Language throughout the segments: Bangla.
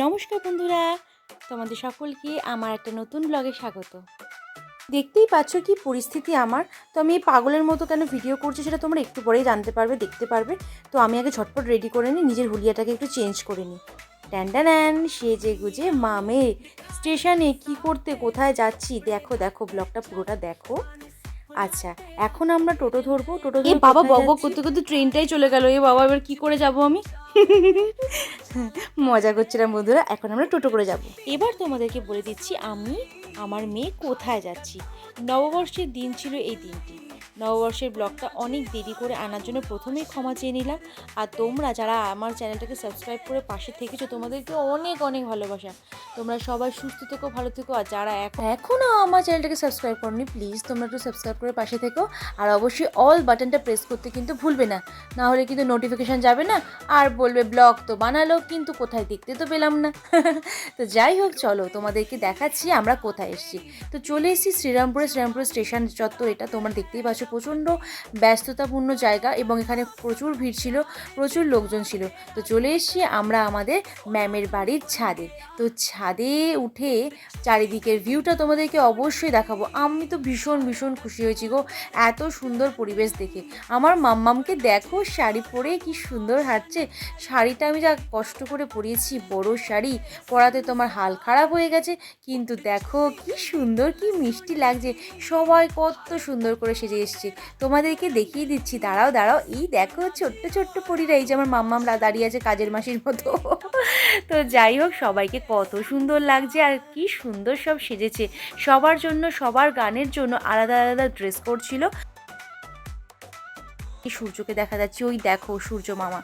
নমস্কার বন্ধুরা, তোমাদের সকলকে আমার একটা নতুন ব্লগে স্বাগত। দেখতেই পাচ্ছ কি পরিস্থিতি আমার? তো আমি পাগলের মতো কেন ভিডিও করছি সেটা তোমরা একটু পরেই জানতে পারবে, দেখতে পারবে। তো আমি আগে ঝটপট রেডি করে নিই, নিজের হুলিয়াটাকে একটু চেঞ্জ করে নিই। ট্যান্ডান্যান সেজে গুজে মামে। স্টেশনে কি করতে, কোথায় যাচ্ছি? দেখো দেখো ব্লগটা পুরোটা দেখো। আচ্ছা এখন আমরা টোটো ধরবো টোটো এ বাবা বক বক করতে করতে ট্রেনটাই চলে গেল। এ বাবা এবার কি করে যাব আমি? মজা করছিলাম বন্ধুরা এখন আমরা টোটো করে যাব। এবার তোমাদেরকে বলে দিচ্ছি আমি আমার মেয়ে কোথায় যাচ্ছি? নববর্ষের দিন ছিল এই দিনটি। নববর্ষের ব্লগটা অনেক দেরি করে আনার জন্য প্রথমেই ক্ষমা চেয়ে নিলাম। আর তোমরা যারা আমার চ্যানেলটাকে সাবস্ক্রাইব করে পাশে থেকেছো তোমাদেরকে অনেক অনেক ভালোবাসা। তোমরা সবাই সুস্থ থেকো, ভালো থেকো। আর যারা এখন এখনও আমার চ্যানেলটাকে সাবস্ক্রাইব করনি, প্লিজ তোমরা একটু সাবস্ক্রাইব করে পাশে থেকো। আর অবশ্যই অল বাটনটা প্রেস করতে কিন্তু ভুলবে না। না হলে কিন্তু নোটিফিকেশান যাবে না। আর বলবে, ব্লগ তো বানালো, কিন্তু কোথায় দেখতে তো পেলাম না। তো যাই হোক, চলো তোমাদেরকে দেখাচ্ছি, আমরা কোথায় এসেছি। তো চলে এসেছি শ্রীরামপুরে, শ্রীরামপুর স্টেশন চত্বর। এটা তোমরা দেখতেই পাচ্ছ। প্রচণ্ড ব্যস্ততাপূর্ণ জায়গা এবং এখানে প্রচুর ভিড় ছিল, প্রচুর লোকজন ছিল। তো চলে এসেছি আমরা আমাদের ম্যামের বাড়ির ছাদে। তো ছাদে উঠে চারিদিকের ভিউটা তোমাদেরকে অবশ্যই দেখাবো। আমি তো ভীষণ ভীষণ খুশি হয়েছি গো, এত সুন্দর পরিবেশ দেখে। আমার মাম্মামকে দেখো শাড়ি পরে কি সুন্দর হাঁটছে। শাড়িটা আমি যা কষ্ট করে পরিয়েছি, বড় শাড়ি, পরাতে তোমার হাল খারাপ হয়ে গেছে। কিন্তু দেখো কি সুন্দর, কি মিষ্টি লাগছে। সবাই কত সুন্দর করে সেজে এসছে। তোমাদেরকে দেখিয়ে দিচ্ছি। দাঁড়াও দাঁড়াও। এই দেখো, ছোট্ট ছোট্ট পরীরা, এই যে আমার মাম্মামরা দাঁড়িয়ে আছে কাজের মাসির মতো। তো যাই হোক, সবাইকে কত সুন্দর লাগছে আর কি সুন্দর সব সেজেছে। সবার জন্য, সবার গানের জন্য আলাদা আলাদা ড্রেস কোড ছিল সূর্যকে দেখা যাচ্ছে। ওই দেখো সূর্য মামা।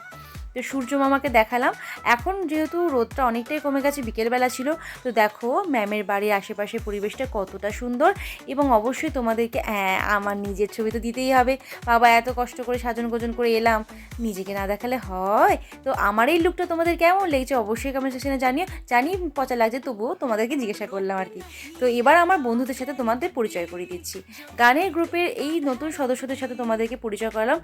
তো সূর্য মামাকে দেখালাম। এখন যেহেতু রোদটা অনেকটাই কমে গেছে, বিকেলবেলা ছিল, তো দেখো ম্যামের বাড়ির আশেপাশে পরিবেশটা কতটা সুন্দর এবং অবশ্যই তোমাদেরকে হ্যাঁ আমার নিজের ছবি তো দিতেই হবে। বাবা এত কষ্ট করে সাজন গোজন করে এলাম, নিজেকে না দেখালে হয়? তো আমার এই লুকটা তোমাদের কেমন লেগেছে অবশ্যই কমেন্ট সেকশনে জানিও। জানি পচা লাগছে, তবুও তোমাদেরকে জিজ্ঞাসা করলাম আর কি। তো এবার আমার বন্ধুদের সাথে তোমাদের পরিচয় করে দিচ্ছি। গানের গ্রুপের এই নতুন সদস্যদের সাথে তোমাদেরকে পরিচয় করালাম।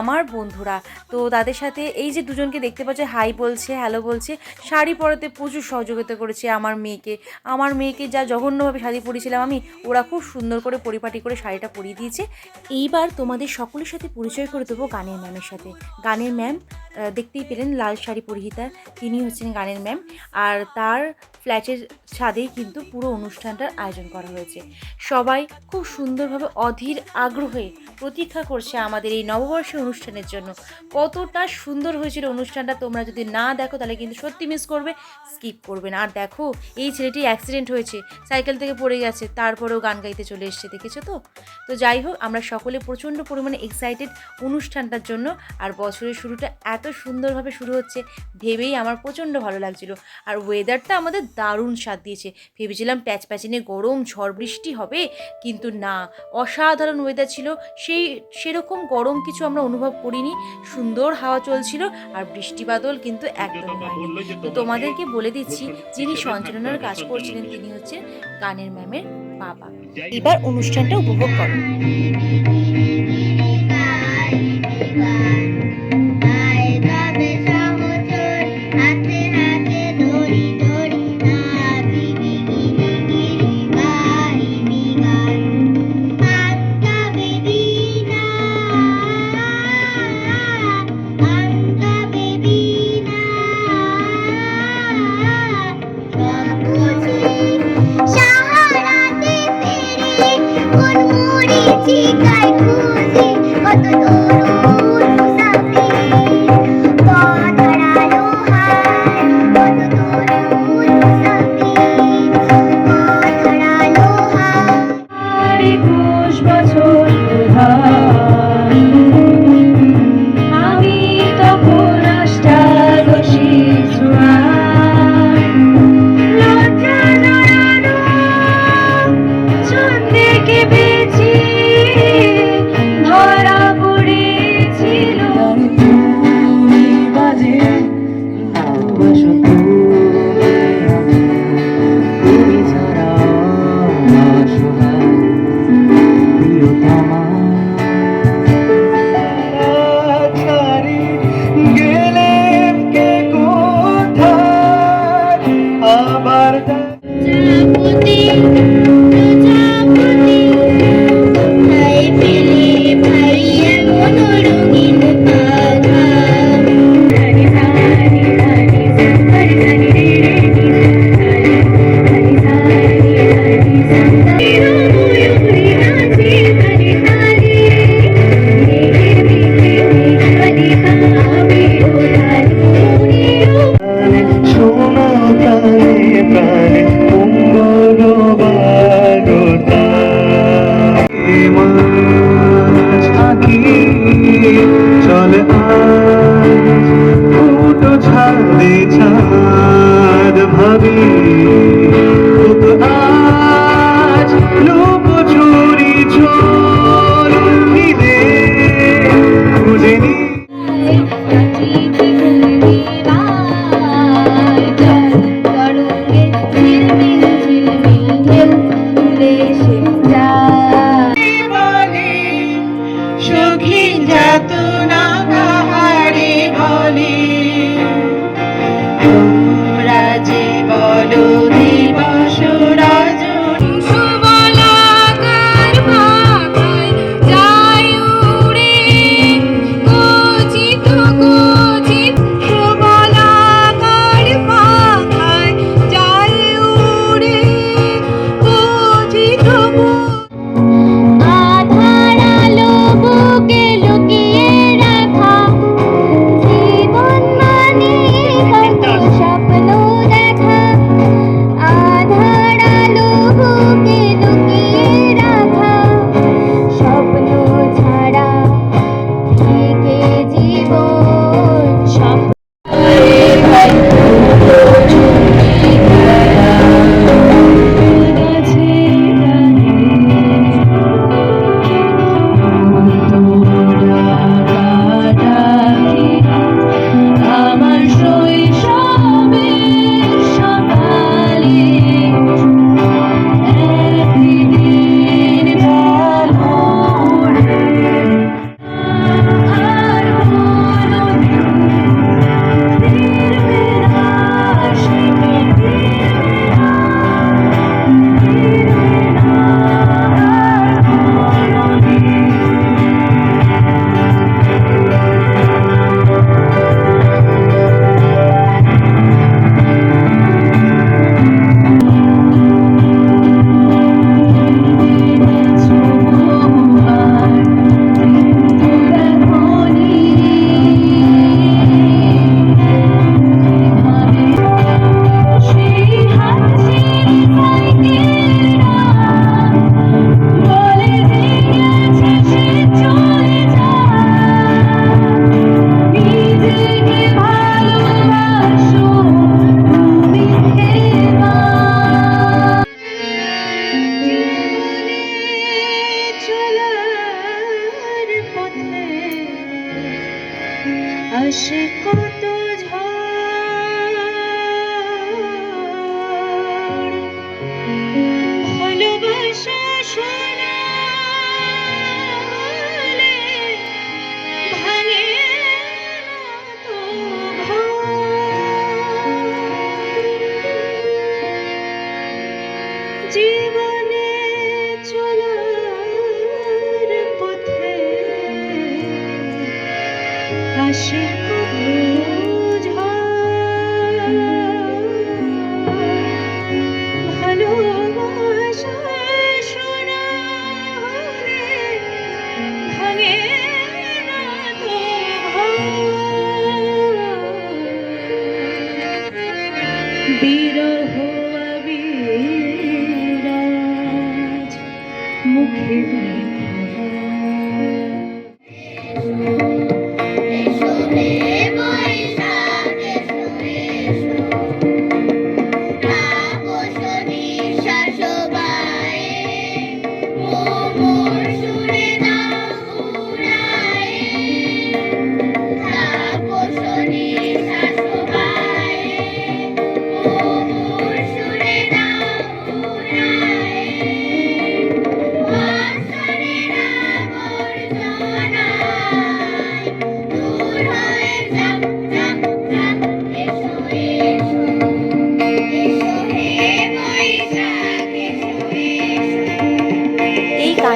আমার বন্ধুরা, তো তাদের সাথে এই যে দুজনকে দেখতে পাচ্ছে হাই বলছে হ্যালো বলছে। শাড়ি পরাতে প্রচুর সহযোগিতা করেছে আমার মেয়েকে। আমার মেয়েকে যা জঘন্যভাবে শাড়ি পরিয়েছিলাম আমি, ওরা খুব সুন্দর করে পরিপাটি করে শাড়িটা পরিয়ে দিয়েছে। এইবার তোমাদের সকলের সাথে পরিচয় করে দেবো গানের ম্যামের সাথে। গানের ম্যাম দেখতেই পেলেন লাল শাড়ি পরিহিতা, তিনি হচ্ছেন গানের ম্যাম। আর তার ফ্ল্যাটের ছাদেই কিন্তু পুরো অনুষ্ঠানটার আয়োজন করা হয়েছে। সবাই খুব সুন্দরভাবে অধীর আগ্রহে প্রতীক্ষা করছে আমাদের এই নববর্ষের অনুষ্ঠানের জন্য। কতটা সুন্দর হয়েছিল অনুষ্ঠানটা তোমরা যদি না দেখো, তাহলে কিন্তু সত্যি মিস করবে স্কিপ করবে না। আর দেখো, এই ছেলেটি অ্যাক্সিডেন্ট হয়েছে সাইকেল থেকে পড়ে গেছে, তারপরেও গান গাইতে চলে এসছে, দেখেছ তো? তো যাই হোক, আমরা সকলে প্রচণ্ড পরিমাণে এক্সাইটেড অনুষ্ঠানটার জন্য, আর বছরের শুরুটা এত সুন্দরভাবে শুরু হচ্ছে, ভেবেই আমার প্রচণ্ড ভালো লাগছিল। আর ওয়েদারটা আমাদের দারুণ স্বাদ দিয়েছে। ভেবেছিলাম প্যাচ প্যাচিনে গরম, ঝড়, বৃষ্টি হবে, কিন্তু না। অসাধারণ ওয়েদার ছিল, সেই সেরকম গরম কিছু আমরা অনুভব করিনি। সুন্দর হাওয়া চলছিল আর বৃষ্টি বাদল কিন্তু একদম হয়নি। তো তোমাদেরকে বলে দিচ্ছি যিনি সঞ্চালনার কাজ করছিলেন তিনি হচ্ছেন গানের ম্যামের বাবা। এবার অনুষ্ঠানটা উপভোগ করো। আমার Yeah, আসে কত ঝড়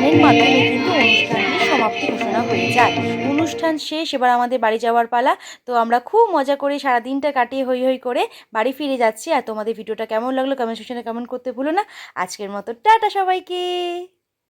গানের মাধ্যমে কিন্তু অনুষ্ঠানটি সমাপ্তি ঘোষণা হয়ে যায়। অনুষ্ঠান শেষ, এবার আমাদের বাড়ি যাওয়ার পালা। তো আমরা খুব মজা করে সারা দিনটা কাটিয়ে হই হই করে বাড়ি ফিরে যাচ্ছি। আর তোমাদের ভিডিওটা কেমন লাগল কমেন্ট সেকশনে কমেন্ট করতে ভুলো না। আজকের মতো টাটা সবাইকে।